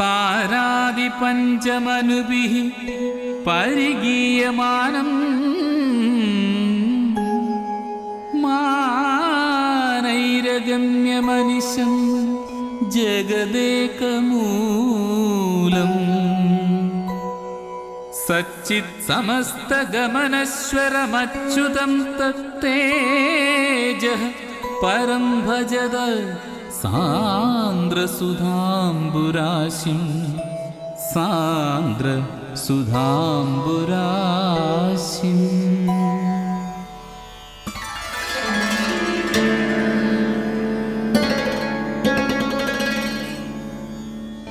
താരാദിപഞ്ചമനുഭിः പരിഗീയമാനം മാനൈരഗമ്യമനിശം ജഗദേകമൂലം. സച്ചിത് സമസ്തഗമനശ്വരമച്യുതം തത്തേജ പരം ഭജത സാന്ദ്രസുധാംബുരാശിം സാന്ദ്ര സുധാംബുരാശിം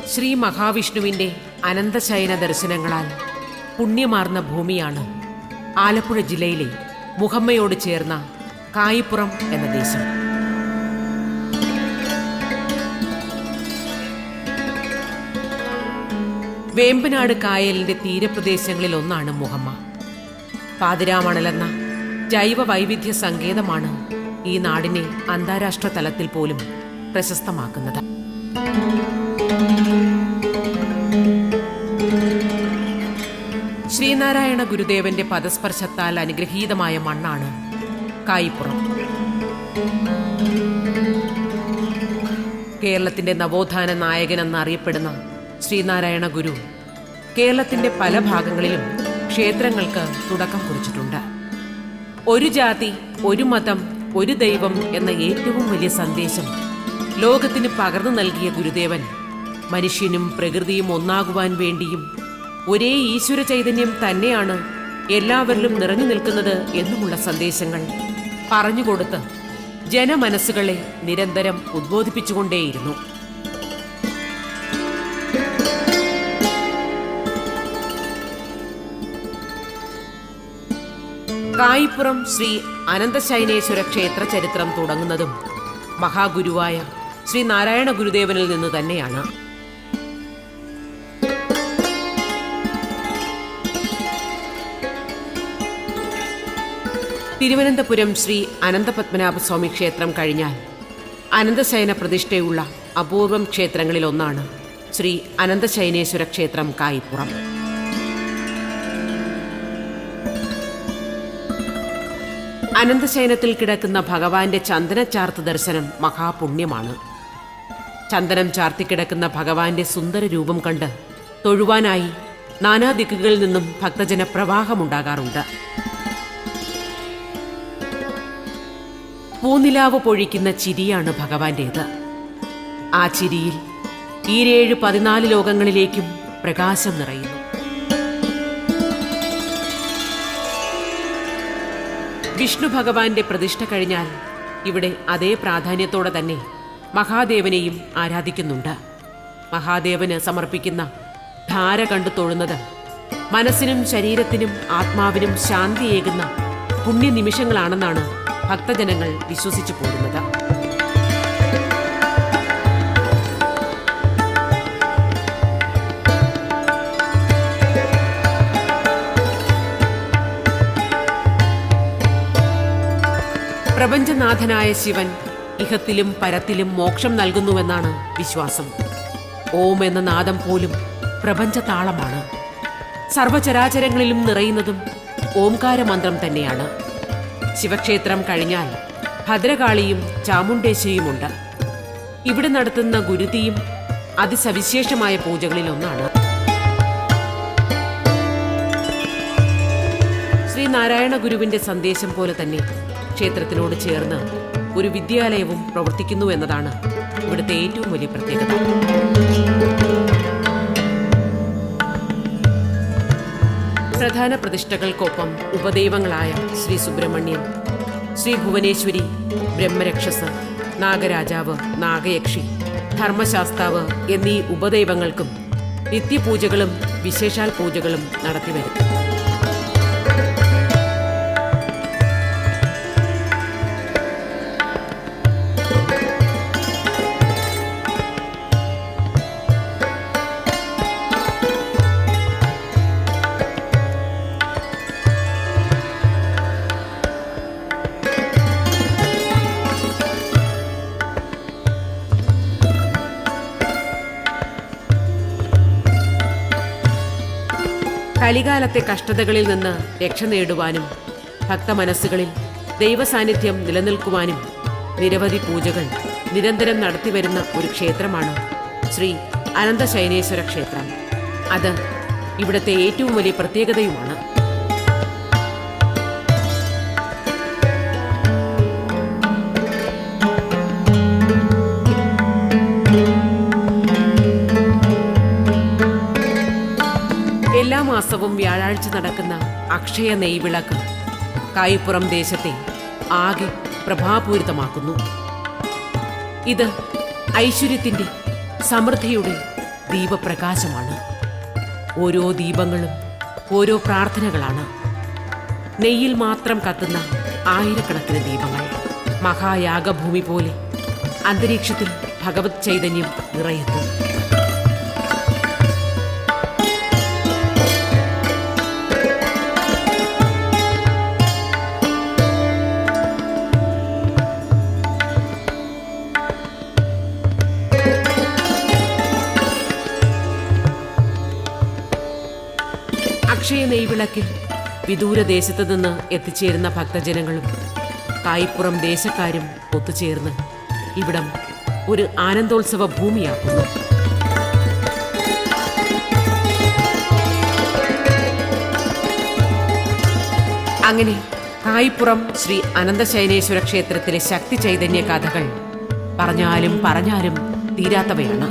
ശ്രീ മഹാവിഷ്ണുവിന്റെ അനന്തശയന ദർശനങ്ങളാൽ പുണ്യമാർന്ന ഭൂമിയാണ് ആലപ്പുഴ ജില്ലയിലെ മുഹമ്മയോട് ചേർന്ന കായിപ്പുറം എന്ന ദേശം. വേമ്പനാട് കായലിന്റെ തീരപ്രദേശങ്ങളിൽ ഒന്നാണ് മുഹമ്മ. പാതിരാമണലെന്ന ജൈവ വൈവിധ്യ സങ്കേതമാണ് ഈ നാടിനെ അന്താരാഷ്ട്ര തലത്തിൽ പോലും പ്രശസ്തമാക്കുന്നത്. ശ്രീനാരായണ ഗുരുദേവന്റെ പദസ്പർശത്താൽ അനുഗ്രഹീതമായ മണ്ണാണ് കായിപ്പുറം. കേരളത്തിന്റെ നവോത്ഥാന നായകൻ എന്നറിയപ്പെടുന്ന ശ്രീനാരായണ ഗുരു കേരളത്തിന്റെ പല ഭാഗങ്ങളിലും ക്ഷേത്രങ്ങൾക്ക് തുടക്കം കുറിച്ചിട്ടുണ്ട്. ഒരു ജാതി ഒരു മതം ഒരു ദൈവം എന്ന ഏറ്റവും വലിയ സന്ദേശം ലോകത്തിന് പകർന്നു നൽകിയ ഗുരുദേവൻ. മനുഷ്യനും പ്രകൃതിയും ഒന്നാകുവാൻ വേണ്ടിയും ഒരേ ഈശ്വര ചൈതന്യം തന്നെയാണ് എല്ലാവരിലും നിറഞ്ഞു നിൽക്കുന്നത് എന്നുമുള്ള സന്ദേശങ്ങൾ പറഞ്ഞുകൊടുത്ത് ജനമനസ്സുകളെ നിരന്തരം ഉദ്ബോധിപ്പിച്ചുകൊണ്ടേയിരുന്നു. കായിപ്പുറം ശ്രീ അനന്തശൈനേശ്വര ക്ഷേത്ര ചരിത്രം തുടങ്ങുന്നതും മഹാഗുരുവായ ശ്രീ നാരായണ ഗുരുദേവനിൽ നിന്ന് തന്നെയാണ്. തിരുവനന്തപുരം ശ്രീ അനന്തപത്മനാഭസ്വാമി ക്ഷേത്രം കഴിഞ്ഞാൽ അനന്തശയന പ്രതിഷ്ഠയുള്ള അപൂർവം ക്ഷേത്രങ്ങളിലൊന്നാണ് ശ്രീ അനന്തശയനേശ്വര ക്ഷേത്രം കായിപ്പുറം അനന്തശയനത്തിൽ കിടക്കുന്ന ഭഗവാന്റെ ചന്ദനച്ചാർത്ത് ദർശനം മഹാപുണ്യമാണ്. ചന്ദനം ചാർത്തിക്കിടക്കുന്ന ഭഗവാന്റെ സുന്ദര രൂപം കണ്ട് തൊഴുവാനായി നാനാദിക്കുകളിൽ നിന്നും ഭക്തജന പ്രവാഹമുണ്ടാകാറുണ്ട് പൂനിലാവ് പൊഴിക്കുന്ന ചിരിയാണ് ഭഗവാന്റേത്. ആ ചിരിയിൽ ഈരേഴ് പതിനാല് ലോകങ്ങളിലേക്കും പ്രകാശം നിറയുന്നു. വിഷ്ണു ഭഗവാന്റെ പ്രതിഷ്ഠ കഴിഞ്ഞാൽ ഇവിടെ അതേ പ്രാധാന്യത്തോടെ തന്നെ മഹാദേവനെയും ആരാധിക്കുന്നുണ്ട്. മഹാദേവന് സമർപ്പിക്കുന്ന ധാര കണ്ടു തൊഴുന്നത് മനസ്സിനും ശരീരത്തിനും ആത്മാവിനും ശാന്തിയേകുന്ന പുണ്യനിമിഷങ്ങളാണെന്നാണ് ഭക്തജനങ്ങൾ വിശ്വസിച്ചു പോരുന്നത് പ്രപഞ്ചനാഥനായ ശിവൻ ഇഹത്തിലും പരത്തിലും മോക്ഷം നൽകുന്നുവെന്നാണ് വിശ്വാസം. ഓം എന്ന നാദം പോലും പ്രപഞ്ച താളമാണ് സർവചരാചരങ്ങളിലും നിറയുന്നതും ഓംകാരമന്ത്രം തന്നെയാണ്. ശിവക്ഷേത്രം കഴിഞ്ഞാൽ ഭദ്രകാളിയും ചാമുണ്ടേശ്വരിയുമുണ്ട് ഇവിടെ നടത്തുന്ന ഗുരുതിയും അതിസവിശേഷമായ പൂജകളിലൊന്നാണ് ഒന്നാണ്. ശ്രീ നാരായണ ഗുരുവിന്റെ സന്ദേശം പോലെ തന്നെ ക്ഷേത്രത്തിനോട് ചേർന്ന് ഒരു വിദ്യാലയവും പ്രവർത്തിക്കുന്നു എന്നതാണ് ഇവിടുത്തെ ഏറ്റവും വലിയ പ്രത്യേകത. പ്രധാന പ്രതിഷ്ഠകൾക്കൊപ്പം ഉപദൈവങ്ങളായ ശ്രീ സുബ്രഹ്മണ്യൻ ശ്രീ ഭുവനേശ്വരി ബ്രഹ്മരക്ഷസ് നാഗരാജാവ് നാഗയക്ഷി ധർമ്മശാസ്താവ് എന്നീ ഉപദൈവങ്ങൾക്കും നിത്യപൂജകളും വിശേഷാൽ പൂജകളും നടത്തിവരും. കലികാലത്തെ കഷ്ടതകളിൽ നിന്ന് രക്ഷ നേടുവാനും ഭക്തമനസ്സുകളിൽ ദൈവസാന്നിധ്യം നിലനിൽക്കുവാനും നിരവധി പൂജകൾ നിരന്തരം നടത്തിവരുന്ന ഒരു ക്ഷേത്രമാണ് ശ്രീ അനന്തശൈനേശ്വര ക്ഷേത്രം. അത് ഇവിടുത്തെ ഏറ്റവും വലിയ പ്രത്യേകതയുമാണ്. മാസവും വ്യാഴാഴ്ച നടക്കുന്ന അക്ഷയ നെയ്വിളക്ക് കായ്പുറം ദേശത്തെ ആകെ പ്രഭാപൂരിതമാക്കുന്നു. ഇത് ഐശ്വര്യത്തിന്റെ സമൃദ്ധിയുടെ ദീപപ്രകാശമാണ്. ഓരോ ദീപങ്ങളും ഓരോ പ്രാർത്ഥനകളാണ്. നെയ്യിൽ മാത്രം കത്തുന്ന ആയിരക്കണക്കിന് ദീപങ്ങൾ. മഹായാഗഭൂമി പോലെ അന്തരീക്ഷത്തിൽ ഭഗവത് ചൈതന്യം നിറയുന്നു. അക്ഷയ നെയ്വിളക്കിൽ വിദൂരദേശത്ത് നിന്ന് എത്തിച്ചേരുന്ന ഭക്തജനങ്ങളും കായിപ്പുറം ദേശക്കാരും ഒത്തുചേർന്ന് ഇവിടം ഒരു ആനന്ദോത്സവ ഭൂമിയാക്കുന്നു. അങ്ങനെ കായിപ്പുറം ശ്രീ അനന്തശയനേശ്വര ക്ഷേത്രത്തിലെ ശക്തി ചൈതന്യ കഥകൾ പറഞ്ഞാലും പറഞ്ഞാലും തീരാത്തവയാണ്.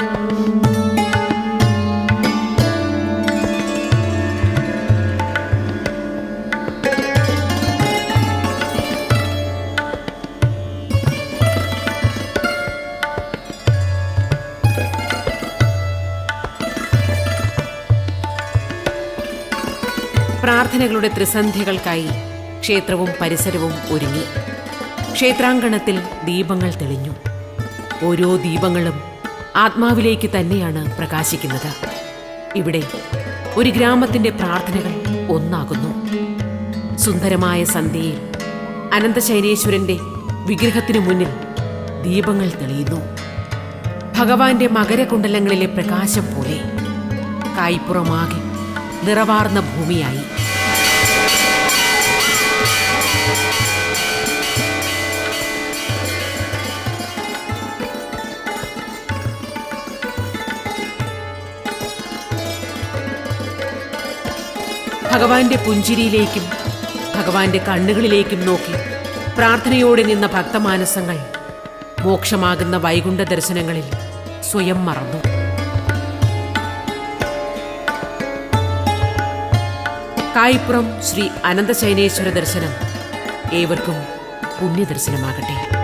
പ്രാർത്ഥനകളുടെ ത്രിസന്ധ്യകൾക്കായി ക്ഷേത്രവും പരിസരവും ഒരുങ്ങി. ക്ഷേത്രാങ്കണത്തിൽ ദീപങ്ങൾ തെളിഞ്ഞു. ഓരോ ദീപങ്ങളും ആത്മാവിലേക്ക് തന്നെയാണ് പ്രകാശിക്കുന്നത്. ഇവിടെ ഒരു ഗ്രാമത്തിന്റെ പ്രാർത്ഥനകൾ ഒന്നാകുന്നു. സുന്ദരമായ സന്ധ്യയിൽ അനന്തശൈനേശ്വരന്റെ വിഗ്രഹത്തിനു മുന്നിൽ ദീപങ്ങൾ തെളിയുന്നു. ഭഗവാന്റെ മകരകുണ്ടലങ്ങളിലെ പ്രകാശം പോലെ കായ്പുറമാകെ നിറവാർന്ന ഭൂമിയായി. ഭഗവാന്റെ പുഞ്ചിരിയിലേക്കും ഭഗവാന്റെ കണ്ണുകളിലേക്കും നോക്കി പ്രാർത്ഥനയോടെ നിന്ന ഭക്തമാനസങ്ങൾ മോക്ഷമാകുന്ന വൈകുണ്ഠ ദർശനങ്ങളിൽ സ്വയം മറന്നു. കായിപ്പുറം ശ്രീ അനന്തശൈനേശ്വര ദർശനം ഏവർക്കും പുണ്യദർശനമാകട്ടെ.